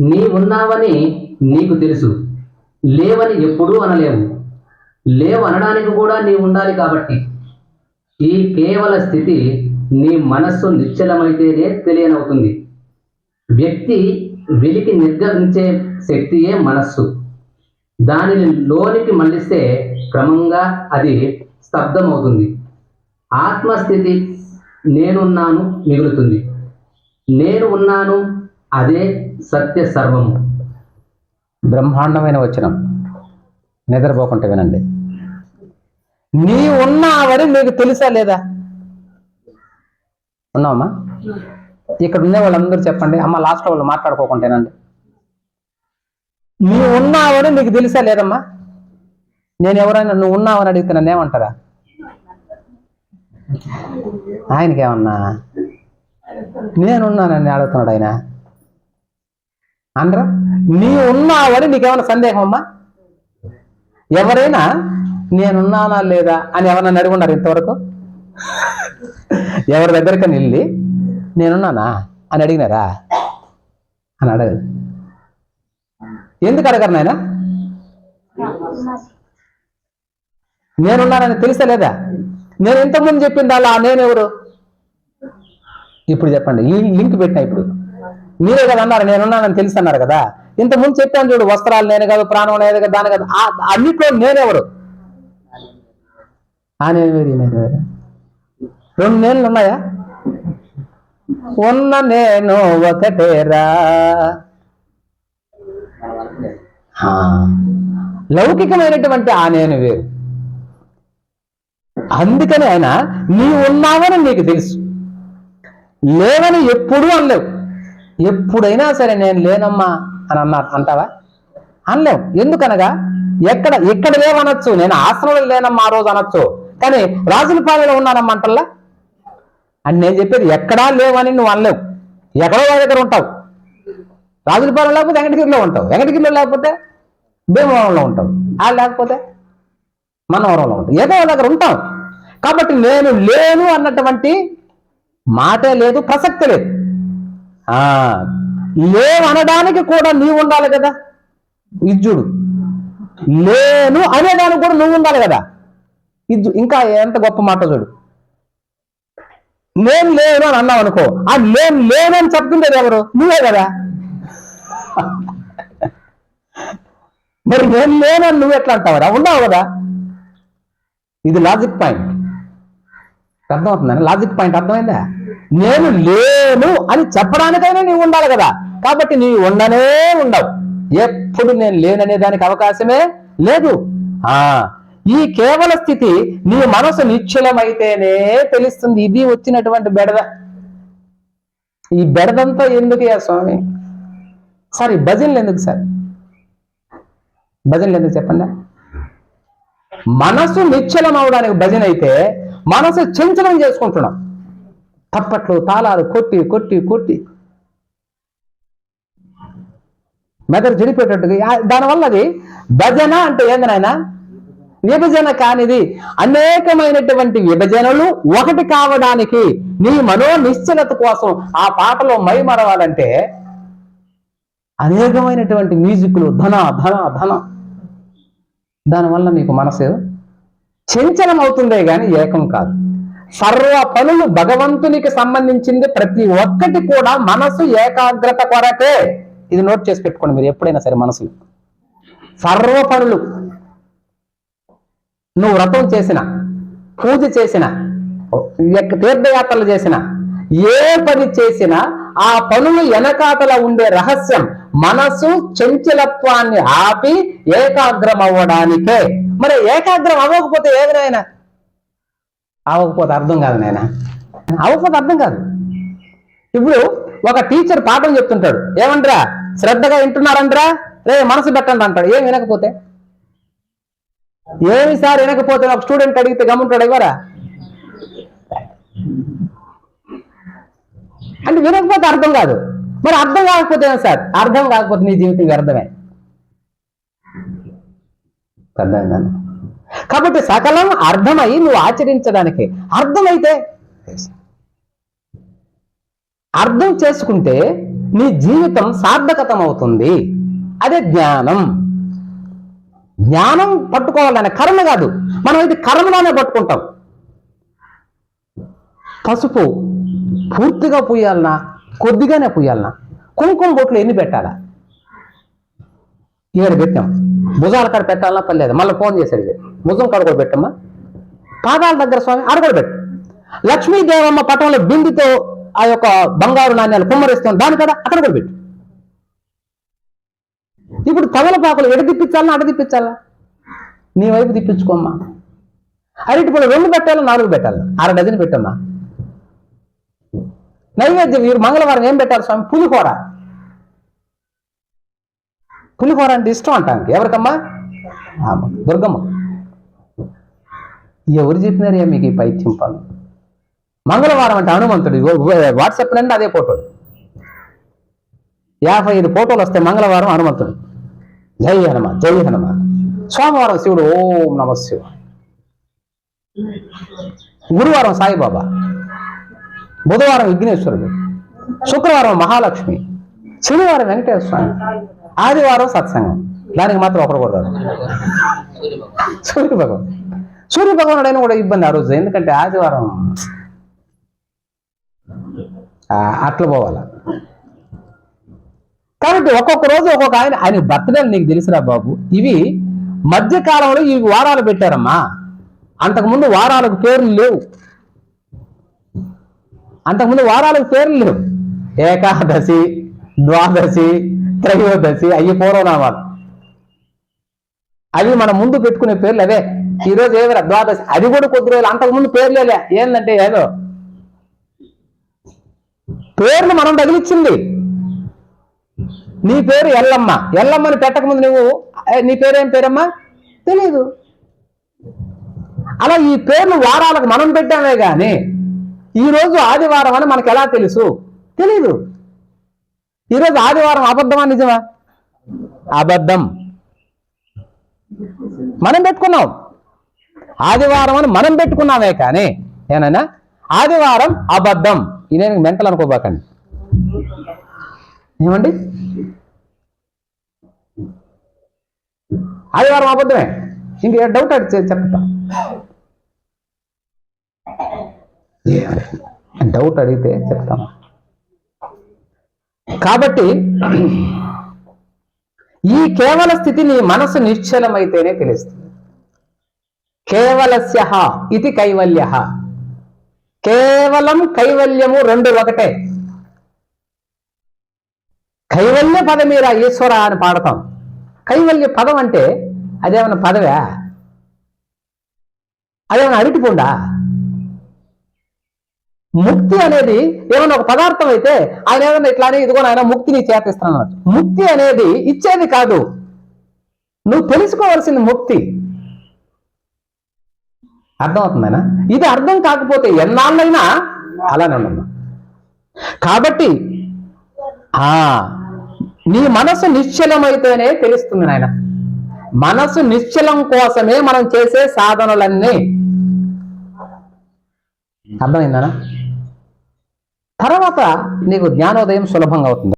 నీ ఉన్నావని నీకు తెలుసు. లేవని ఎప్పుడూ అనలేవు. లేవు అనడానికి కూడా నీ ఉండాలి కాబట్టి. ఈ కేవల స్థితి నీ మనస్సు నిశ్చలమైతేనే తెలియనవుతుంది. వ్యక్తి వెలికి నిర్గమించే శక్తియే మనస్సు. దానిని లోనికి మళ్ళిస్తే క్రమంగా అది స్తబ్దమవుతుంది. ఆత్మస్థితి నేనున్నాను మిగులుతుంది. నేను ఉన్నాను అదే సత్య సర్వము. బ్రహ్మాండమైన వచనం. నిద్రపోకుంటే వినండి. నీ ఉన్నావని మీకు తెలుసా లేదా? ఉన్నావమ్మా? ఇక్కడ ఉండే వాళ్ళందరూ చెప్పండి. అమ్మ లాస్ట్ వాళ్ళు మాట్లాడుకోకుంటేనండి నీ ఉన్నావని నీకు తెలుసా లేదమ్మా? నేను ఎవరైనా నువ్వు ఉన్నావని అడిగితే నన్ను ఏమంటారా? ఆయనకేమన్నా? నేనున్నానని అడుగుతున్నాడు ఆయన. అందరా నీ ఉన్నావని నీకేమైనా సందేహం అమ్మా ఎవరైనా నేనున్నానా లేదా అని ఎవరన్నా అడుగున్నారు ఇంతవరకు? ఎవరి దగ్గరికి వెళ్ళి నేనున్నానా అని అడిగినారా? అని అడగదు. ఎందుకు అడగరు నాయన? నేనున్నానని తెలుసా లేదా? నేను ఇంతకుముందు చెప్పింది అలా నేనెవరు? ఇప్పుడు చెప్పండి ఈ లింక్ పెట్టినా ఇప్పుడు. మీరే కదా అన్నారు నేనున్నానని తెలుసు అన్నారు కదా. ఇంత ముందు చెప్పాను చూడు వస్త్రాలు నేను కాదు ప్రాణం లేదు కదా దాని కదా. అన్నిట్లో నేనెవరు నేను వేరు నేను వేరు. రెండు నేనులు ఉన్నాయా? ఉన్న నేను ఒకటేరా లౌకికమైనటువంటి ఆ నేను వేరు. అందుకని ఆయన నీ ఉన్నావని నీకు తెలుసు. లేవని ఎప్పుడూ అనలేవు. ఎప్పుడైనా సరే నేను లేనమ్మా అని అన్నారు. అంటావా? అనలేం. ఎందుకనగా ఎక్కడ ఎక్కడ లేవనొచ్చు. నేను ఆసనంలో లేనమ్మా ఆ రోజు అనొచ్చు. కానీ రాజులపాలెలో ఉన్నానమ్మా అంటల్లా? అని నేను చెప్పేది ఎక్కడా లేవని నువ్వు అనలేవు. ఎక్కడో వాళ్ళ దగ్గర ఉంటావు. రాజులపాలెం లేకపోతే వెంకటగిరిలో ఉంటావు. వెంకటగిరిలో లేకపోతే భీమవరంలో ఉంటావు. ఆ లేకపోతే మనవరంలో ఉంటావు. ఏదో దగ్గర ఉంటాం కాబట్టి నేను లేను అన్నటువంటి మాటే లేదు ప్రసక్తి లేదు. లేవనడానికి కూడా నీవు ఉండాలి కదా. ఇజ్జుడు లేను అనేదానికి కూడా నువ్వు ఉండాలి కదా. ఇజ్జు ఇంకా ఎంత గొప్ప మాట చూడు. నేను లేను అని అన్నావు అనుకో ఆ నేను లేను అని చెప్తుండేది ఎవరు? నువ్వే కదా. మరి నేను లేనని నువ్వు ఎట్లా అంటావరా ఉన్నావు కదా. ఇది లాజిక్ పాయింట్ అర్థమవుతుందని లాజిక్ పాయింట్ అర్థమైందా? నేను లేను అని చెప్పడానికైనా నీవు ఉండాలి కదా. కాబట్టి నీవు ఉండనే ఉండవు. ఎప్పుడు నేను లేననే దానికి అవకాశమే లేదు. ఆ ఈ కేవల స్థితి నీ మనసు నిశ్చలమైతేనే తెలుస్తుంది. ఇది వచ్చినటువంటి బెడద. ఈ బెడదంతా ఎందుకు యా స్వామి? సార్ ఈ భజనలు ఎందుకు సార్? భజనలు ఎందుకు చెప్పండి? మనసు నిశ్చలం అవడానికి భజన అయితే మనసు చంచలం చేసుకుంటున్నాం. తప్పట్లు తాళాలు కొట్టి కొట్టి కొట్టి. మెదడు చెడిపోయేటట్టుగా దానివల్ల అది భజన అంటే ఏంది విభజన కానిది. అనేకమైనటువంటి విభజనలు ఒకటి కావడానికి నీ మనో నిశ్చలత కోసం ఆ పాటలో మైమరవాలంటే అనేకమైనటువంటి మ్యూజిక్లు ధన ధన ధన. దానివల్ల మీకు మనసు చంచలం అవుతుందే కానీ ఏకం కాదు. సర్వ పనులు భగవంతునికి సంబంధించింది ప్రతి ఒక్కటి కూడా మనసు ఏకాగ్రత కొరకే. ఇది నోట్ చేసి పెట్టుకోండి మీరు ఎప్పుడైనా సరే మనసులు. సర్వ పనులు నువ్వు వ్రతం చేసిన పూజ చేసిన తీర్థయాత్రలు చేసిన ఏ పని చేసినా ఆ పనులు వెనకాతల ఉండే రహస్యం మనసు చంచలత్వాన్ని ఆపి ఏకాగ్రం అవ్వడానికే మరి ఏకాగ్రం అవ్వకపోతే ఏదైనా అవ్వకపోతే అర్థం కాదు నాయన. అవ్వకపోతే అర్థం కాదు. ఇప్పుడు ఒక టీచర్ పాఠం చెప్తుంటాడు. ఏమంటారా శ్రద్ధగా వింటున్నారంటరా రే మనసు పెట్టండి అంటాడు. ఏం వినకపోతే? ఏమి సార్ వినకపోతే? ఒక స్టూడెంట్ అడిగితే గమ్ముంటాడు ఇవ్వరా అంటే వినకపోతే అర్థం కాదు. మరి అర్థం కాకపోతే ఏం సార్? అర్థం కాకపోతే నీ జీవితం వ్యర్థమే. కాదు కాబట్టి సకలం అర్థమై నువ్వు ఆచరించడానికి అర్థమైతే అర్థం చేసుకుంటే నీ జీవితం సార్థకతం అవుతుంది అదే జ్ఞానం. జ్ఞానం పట్టుకోవాలనే కర్మ కాదు. మనం ఇది కర్మలోనే పట్టుకుంటాం. పసుపు పూర్తిగా పూయాలనా? కొద్దిగానే పూయాలనా? కుంకుమ బొట్లు ఎన్ని పెట్టాలా? ఏడు పెట్టాం. భుజాల కాడ పెట్టాలన్నా పర్లేదు. మళ్ళీ ఫోన్ చేశాడు భుజం కాడ పెట్టమ్మా. పాదాల దగ్గర స్వామి ఆడ పెట్టు. లక్ష్మీదేవమ్మ పటంలో బిందుతో ఆ యొక్క బంగారు నాణ్యాలు కుమ్మరిస్తాం. దాని కదా అక్కడ కూడా పెట్టు. ఇప్పుడు తమలపాకులు ఎడ తిప్పించాలా అడ తిప్పించాలా నీ వైపు తిప్పించుకోమ్మా. అరటి పూలు రెండు పెట్టాలా నాలుగు పెట్టాలా? అర డజన్ పెట్టమ్మా. నైవేద్యం మీరు మంగళవారం ఏం పెట్టారు స్వామి? పులిహోర. పులిహోర అంటే ఇష్టం అంటానికి. ఎవరికమ్మా? దుర్గమ్మ. ఎవరు చెప్పినారయ్యా మీకు ఈ పైత్యం పాలు? మంగళవారం అంటే హనుమంతుడు. వాట్సాప్ నుండి అదే ఫోటో. యాభై ఐదు ఫోటోలు వస్తాయి మంగళవారం హనుమంతుడు. జై హనుమ జై హనుమ. సోమవారం శివుడు ఓం నమ శివ గురువారం సాయిబాబా. బుధవారం విఘ్నేశ్వరుడు. శుక్రవారం మహాలక్ష్మి. శనివారం వెంకటేశ్వర స్వామి. ఆదివారం సత్సంగం. దానికి మాత్రం ఒకరు కూడా రాదు. సూర్య భగవాన్. సూర్య భగవానుడు అయినా కూడా ఇబ్బంది ఆ రోజు. ఎందుకంటే ఆదివారం అట్లా పోవాలా. కాబట్టి ఒక్కొక్క రోజు ఒక్కొక్క ఆయన ఆయన బర్త్డేలు నీకు తెలుసురా బాబు. ఇవి మధ్య కాలంలో ఈ వారాలు పెట్టారమ్మా. అంతకుముందు వారాలకు పేర్లు లేవు. అంతకుముందు వారాలకు పేర్లు లేవు. ఏకాదశి ద్వాదశి త్రయోదశి అయ్యి పూర్వనామాలు అవి మనం ముందు పెట్టుకునే పేర్లు అవే. ఈ రోజు ఏమిరా ద్వాదశి. అది కూడా కొద్ది రోజులు. అంతకుముందు పేర్లేలే ఏంటంటే ఏదో పేర్లు మనం తగిలిచ్చింది. నీ పేరు ఎల్లమ్మ. ఎల్లమ్మని పెట్టకముందు నువ్వు నీ పేరేం పేరమ్మా? తెలీదు. అలా ఈ పేర్లు వారాలకు మనం పెట్టామే కానీ ఈ రోజు ఆదివారం అని మనకు ఎలా తెలుసు? తెలీదు. ఈరోజు ఆదివారం అబద్ధమా నిజమా? అబద్ధం. మనం పెట్టుకున్నాం. ఆదివారం అని మనం పెట్టుకున్నామే కానీ ఏనైనా ఆదివారం అబద్ధం. ఇదే మెంటల్ అనుకోబాకండి. ఏమండి? ఆదివారం అబద్ధమే. ఇంక డౌట్ అడిగి చెప్తా. డౌట్ అడిగితే చెప్తాను కాబట్టి ఈ కేవల స్థితి నీ మనసు నిశ్చలమైతేనే తెలుస్తుంది. కేవలస్య ఇది కైవల్య కేవలం కైవల్యము రెండు ఒకటే. కైవల్య పదమీర ఈశ్వర అని పాడతాం. కైవల్య పదం అంటే అదేమన్నా పదవే? అదేమన్నా అరటిపుండా? ముక్తి అనేది ఏమైనా ఒక పదార్థం అయితే ఆయన ఏమన్నా ఇట్లానే ఇదిగో ఆయన ముక్తిని చేతిస్తాను ముక్తి అనేది ఇచ్చేది కాదు. నువ్వు తెలుసుకోవాల్సింది ముక్తి. అర్థమవుతుందనా? ఇది అర్థం కాకపోతే ఎన్నాళ్ళైనా అలానే ఉండమ్మా కాబట్టి ఆ నీ మనసు నిశ్చలమైతేనే తెలుస్తుంది నాయన. మనసు నిశ్చలం కోసమే మనం చేసే సాధనలన్నీ. అర్థమైందనా? తర్వాత నీకు జ్ఞానోదయం సులభంగా అవుతుంది.